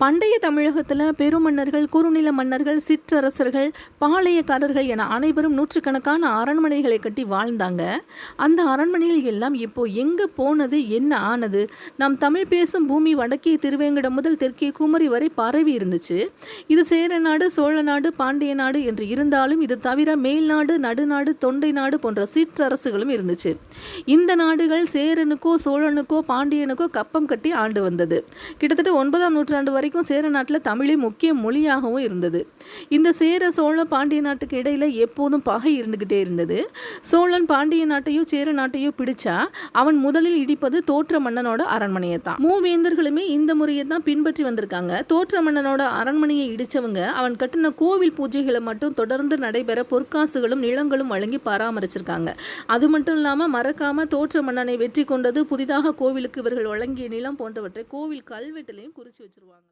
பண்டைய தமிழகத்தில் பெருமன்னர்கள் குறுநில மன்னர்கள் சிற்றரசர்கள் பாளையக்காரர்கள் என அனைவரும் நூற்றுக்கணக்கான அரண்மனைகளை கட்டி வாழ்ந்தாங்க. அந்த அரண்மனைகள் எல்லாம் இப்போ எங்கே போனது என்ன ஆனது? நம் தமிழ் பேசும் பூமி வடக்கே திருவேங்கடம் முதல் தெற்கே குமரி வரை பரவி இருந்துச்சு. இது சேர நாடு சோழ நாடு பாண்டிய நாடு என்று இருந்தாலும் இது தவிர மேல்நாடு நடுநாடு தொண்டை நாடு போன்ற சிற்றரசுகளும் இருந்துச்சு. இந்த நாடுகள் சேரனுக்கோ சோழனுக்கோ பாண்டியனுக்கோ கப்பம் கட்டி ஆண்டு வந்தது. கிட்டத்தட்ட ஒன்பதாம் நூற்றாண்டு வரை வரைக்கும் சேர நாட்டில் தமிழே முக்கிய மொழியாகவும் இருந்தது. இந்த சேர சோழ பாண்டிய நாட்டுக்கு இடையில எப்போதும் பகை இருந்துக்கிட்டே இருந்தது. சோழன் பாண்டிய நாட்டையோ சேர நாட்டையோ பிடிச்சா அவன் முதலில் இடிப்பது தோற்ற மன்னனோட அரண்மனையை தான் மூவேந்தர்களுமே இந்த முறையை தான் பின்பற்றி வந்திருக்காங்க. தோற்ற மன்னனோட அரண்மனையை இடிச்சவங்க அவன் கட்டின கோவில் பூஜைகளை மட்டும் தொடர்ந்து நடைபெற பொற்காசுகளும் நிலங்களும் வழங்கி பராமரிச்சிருக்காங்க. அது மட்டும் இல்லாமல் மறக்காம தோற்ற மன்னனை வெற்றி கொண்டது புதிதாக கோவிலுக்கு இவர்கள் வழங்கிய நிலம் போன்றவற்றை கோவில் கல்வெட்டுலையும் குறித்து வச்சிருவாங்க.